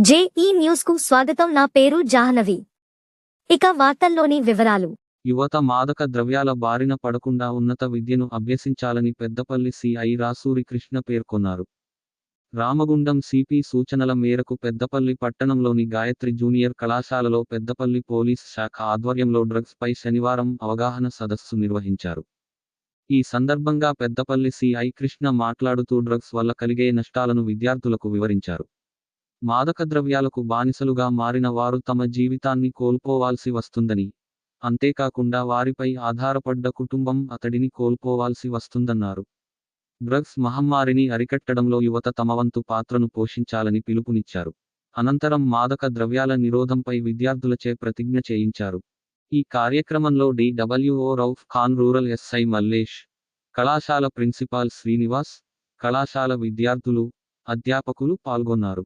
JEE న్యూస్కు స్వాగతం. నా పేరు జాహ్నవి. ఇక వార్తల్లోని వివరాలు. యువత మాదక ద్రవ్యాల బారిన పడకుండా ఉన్నత విద్యను అభ్యసించాలని పెద్దపల్లి సిఐ రాసూరి కృష్ణ పేర్కొన్నారు. రామగుండం సిపి సూచనల మేరకు పెద్దపల్లి పట్టణంలోని గాయత్రి జూనియర్ కళాశాలలో పెద్దపల్లి పోలీస్ శాఖ ఆధ్వర్యంలో డ్రగ్స్ పై శనివారం అవగాహన సదస్సు నిర్వహించారు. ఈ సందర్భంగా పెద్దపల్లి సిఐ కృష్ణ మాట్లాడుతూ డ్రగ్స్ వల్ల కలిగే నష్టాలను విద్యార్థులకు వివరించారు. మాదకద్రవ్యాలకు బానిసలుగా మారిన వారు తమ జీవితాన్ని కోల్పోవాల్సి వస్తుందని. అంతేకాకుండా వారిపై ఆధారపడ్డ కుటుంబం అతడిని కోల్పోవాల్సి వస్తుందన్నారు. డ్రగ్స్ మహమ్మారిని అరికట్టడంలో యువత తమవంతు పాత్రను పోషించాలని పిలుపునిచ్చారు. అనంతరం మాదక ద్రవ్యాల నిరోధంపై విద్యార్థులచే ప్రతిజ్ఞ చేయించారు. ఈ కార్యక్రమంలో DWO Rauf Khan rural SI Mallesh కళాశాల ప్రిన్సిపాల్ శ్రీనివాస్ కళాశాల విద్యార్థులు అధ్యాపకులు పాల్గొన్నారు.